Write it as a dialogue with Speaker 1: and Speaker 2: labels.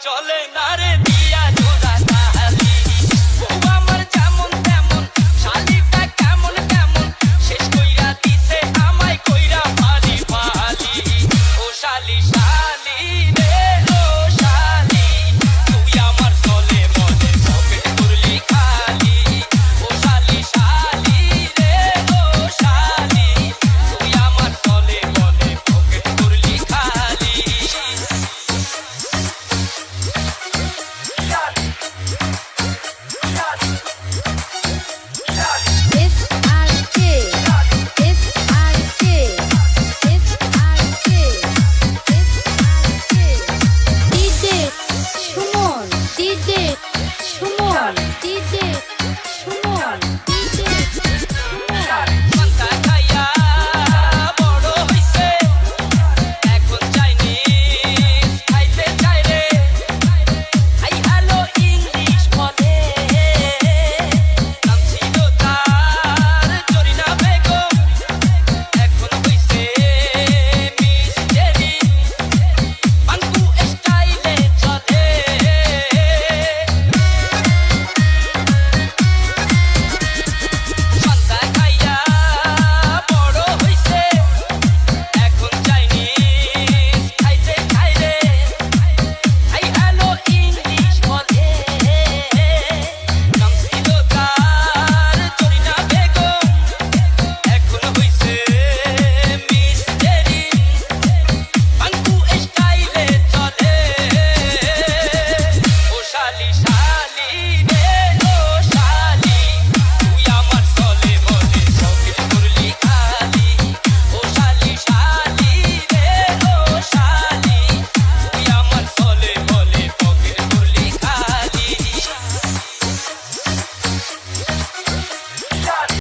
Speaker 1: চলে না DJ.